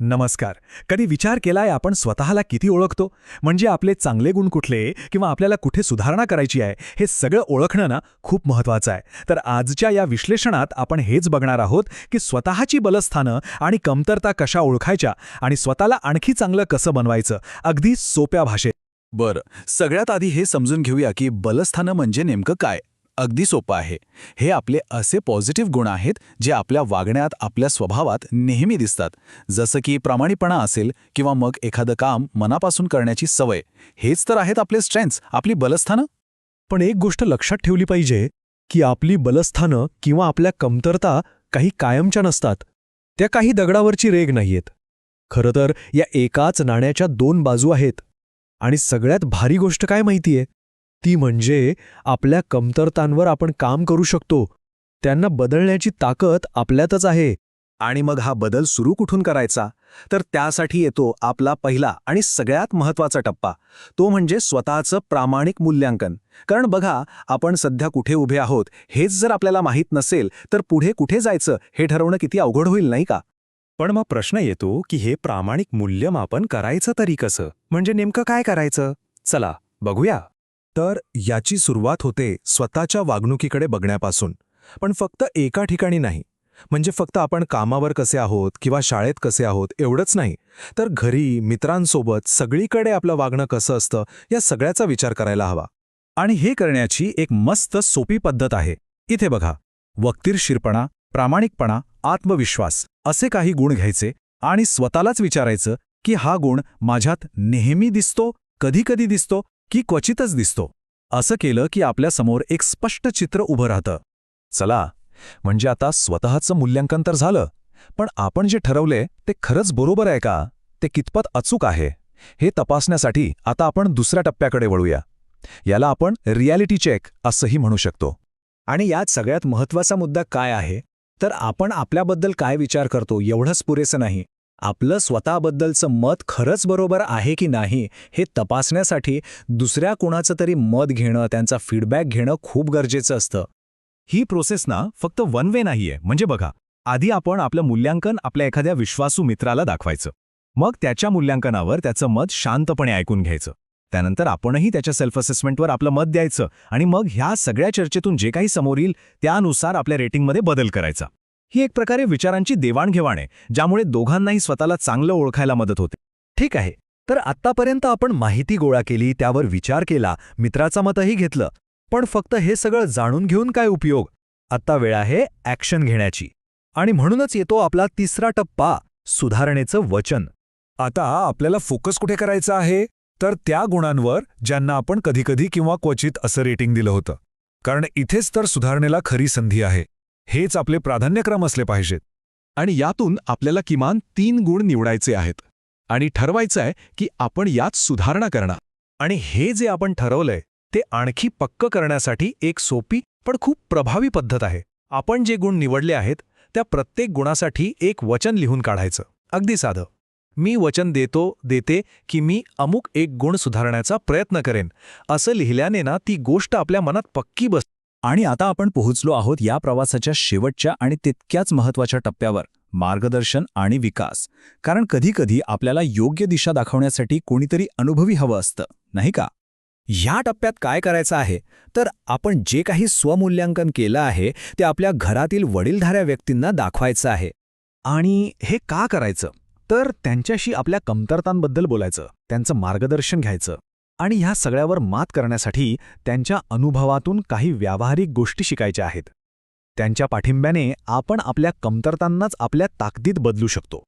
नमस्कार. कधी विचार केलाय आपण स्वतःला किती ओळखतो? म्हणजे आपले चांगले गुण कुठले किंवा आपल्याला कुठे सुधारणा करायची आहे हे सगळं ओळखणं ना खूप महत्त्वाचं आहे. तर आजच्या या विश्लेषणात आपण हेच बघणार आहोत की स्वतःची बलस्थानं आणि कमतरता कशा ओळखायच्या आणि स्वतःला आणखी चांगलं कसं बनवायचं अगदी सोप्या भाषेत. बरं. सगळ्यात आधी हे समजून घेऊया की बलस्थानं म्हणजे नेमकं काय? अगदी सोपं आहे. हे आपले असे पॉझिटिव्ह गुण आहेत जे आपल्या वागण्यात आपल्या स्वभावात नेहमी दिसतात. जसं की प्रामाणिकपणा असेल किंवा मग एखादं काम मनापासून करण्याची सवय. हेच तर आहेत आपले स्ट्रेंथ्स आपली बलस्थानं? पण एक गोष्ट लक्षात ठेवली पाहिजे की आपली बलस्थानं किंवा आपल्या कमतरता काही कायमच्या नसतात. त्या काही दगडावरची रेग नाहीयेत. खरं तर या एकाच नाण्याच्या दोन बाजू आहेत. आणि सगळ्यात भारी गोष्ट काय माहितीये? ती म्हणजे आपल्या कमतरतांवर आपण काम करू शकतो. त्यांना बदलण्याची ताकद आपल्यातच आहे. आणि मग हा बदल सुरू कुठून करायचा? तर त्यासाठी येतो आपला पहिला आणि सगळ्यात महत्त्वाचा टप्पा. तो म्हणजे स्वतःचं प्रामाणिक मूल्यांकन. कारण बघा आपण सध्या कुठे उभे आहोत हेच जर आपल्याला माहीत नसेल तर पुढे कुठे जायचं हे ठरवणं किती अवघड होईल नाही का? पण मग प्रश्न येतो की हे प्रामाणिक मूल्यमापन करायचं तरी कसं? म्हणजे नेमकं काय करायचं? चला बघूया. तर याची सुरुवात होते स्वतःच्या वागणुकीकडे बघण्यापासून. पण फक्त एका ठिकाणी नाही. म्हणजे फक्त आपण कामावर कसे आहोत किंवा शाळेत कसे आहोत एवढंच नाही. तर घरी मित्रांसोबत सगळीकडे आपलं वागणं कसं असतं या सगळ्याचा विचार करायला हवा. आणि हे करण्याची एक मस्त सोपी पद्धत आहे. इथे बघा. वक्तीरशीरपणा प्रामाणिकपणा आत्मविश्वास असे काही गुण घ्यायचे आणि स्वतःलाच विचारायचं की हा गुण माझ्यात नेहमी दिसतो कधीकधी दिसतो की क्वचितच दिसतो. असं केलं की आपल्यासमोर एक स्पष्ट चित्र उभं राहतं. चला म्हणजे आता स्वतःचं मूल्यांकन तर झालं पण आपण जे ठरवले ते खरंच बरोबर आहे का? ते कितपत अचूक आहे? हे तपासण्यासाठी आता आपण दुसऱ्या टप्प्याकडे वळूया. याला आपण रियालिटी चेक असंही म्हणू शकतो. आणि यात सगळ्यात महत्त्वाचा मुद्दा काय आहे? तर आपण आपल्याबद्दल काय विचार करतो एवढंच पुरेसं नाही. आपलं स्वतःबद्दलचं मत खरंच बरोबर आहे की नाही हे तपासण्यासाठी दुसऱ्या कोणाचं तरी मत घेणं त्यांचा फीडबॅक घेणं खूप गरजेचं असतं. ही प्रोसेस ना फक्त वन वे नाहीये. म्हणजे बघा आधी आपण आपलं मूल्यांकन आपल्या एखाद्या विश्वासू मित्राला दाखवायचं. मग त्याच्या मूल्यांकनावर त्याचं मत शांतपणे ऐकून घ्यायचं. त्यानंतर आपणही त्याच्या सेल्फ असेसमेंटवर आपलं मत द्यायचं आणि मग ह्या सगळ्या चर्चेतून जे काही समोर येईल त्यानुसार आपल्या रेटिंगमध्ये बदल करायचा. ही एक प्रकारे विचारांची देवाणघेवाण आहे ज्यामुळे दोघांनाही स्वतःला चांगलं ओळखायला मदत होते. ठीक आहे तर आत्तापर्यंत आपण माहिती गोळा केली त्यावर विचार केला मित्राचा मतही घेतलं पण फक्त हे सगळं जाणून घेऊन काय उपयोग? आत्ता वेळ आहे ॲक्शन घेण्याची. आणि म्हणूनच येतो आपला तिसरा टप्पा सुधारणेचं वचन. आता आपल्याला फोकस कुठे करायचा आहे? तर त्या गुणांवर ज्यांना आपण कधीकधी किंवा क्वचित असं रेटिंग दिलं होतं. कारण इथेच तर सुधारणेला खरी संधी आहे. हेच आपले प्राधान्यक्रम असले पाहिजेत. आणि यातून आपल्याला किमान तीन गुण निवडायचे आहेत. आणि ठरवायचं आहे की आपण यात सुधारणा करणार. आणि हे जे आपण ठरवलंय ते आणखी पक्क करण्यासाठी एक सोपी पण खूप प्रभावी पद्धत आहे. आपण जे गुण निवडले आहेत त्या प्रत्येक गुणासाठी एक वचन लिहून काढायचं. अगदी साधं. मी वचन देतो देते की मी अमुक एक गुण सुधारण्याचा प्रयत्न करेन. असं लिहिल्याने ना ती गोष्ट आपल्या मनात पक्की बस आणि आता आपण पोहोचलो आहोत या प्रवासाच्या शेवटच्या आणि तितक्याच महत्त्वाच्या टप्प्यावर मार्गदर्शन आणि विकास. कारण कधीकधी आपल्याला योग्य दिशा दाखवण्यासाठी कोणीतरी अनुभवी हवं असतं नाही का? ह्या टप्प्यात काय करायचं आहे? तर आपण जे काही स्वमूल्यांकन केलं आहे ते आपल्या घरातील वडीलधाऱ्या व्यक्तींना दाखवायचं आहे. आणि हे का करायचं? तर त्यांच्याशी आपल्या कमतरतांबद्दल बोलायचं त्यांचं मार्गदर्शन घ्यायचं. आणि ह्या सगळ्यावर मात करण्यासाठी त्यांच्या अनुभवातून काही व्यावहारिक गोष्टी शिकायच्या आहेत. त्यांच्या पाठिंब्याने आपण आपल्या कमतरतांनाच आपल्या ताकदीत बदलू शकतो.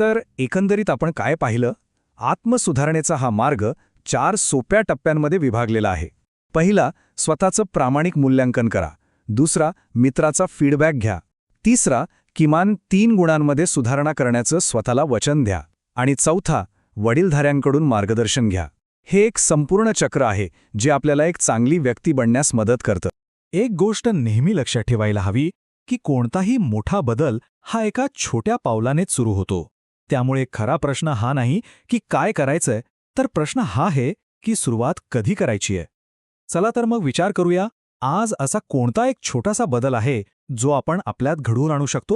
तर एकंदरीत आपण काय पाहिलं? आत्मसुधारणेचा हा मार्ग चार सोप्या टप्प्यांमध्ये विभागलेला आहे. पहिला स्वतःचं प्रामाणिक मूल्यांकन करा. दुसरा मित्राचा फीडबॅक घ्या. तिसरा किमान तीन गुणांमध्ये सुधारणा करण्याचं स्वतःला वचन द्या. आणि चौथा वडीलधाऱ्यांकडून मार्गदर्शन घ्या. हे एक संपूर्ण चक्र आहे जे आपल्याला एक चांगली व्यक्ती बनण्यास मदत करतं. एक गोष्ट नेहमी लक्षात ठेवायला हवी की कोणताही मोठा बदल हा एका छोट्या पावलानेच सुरू होतो. त्यामुळे खरा प्रश्न हा नाही की काय करायचंय तर प्रश्न हा आहे की सुरुवात कधी करायची आहे. चला तर मग विचार करूया आज असा कोणता एक छोटासा बदल आहे जो आपण आपल्यात घडवून आणू शकतो?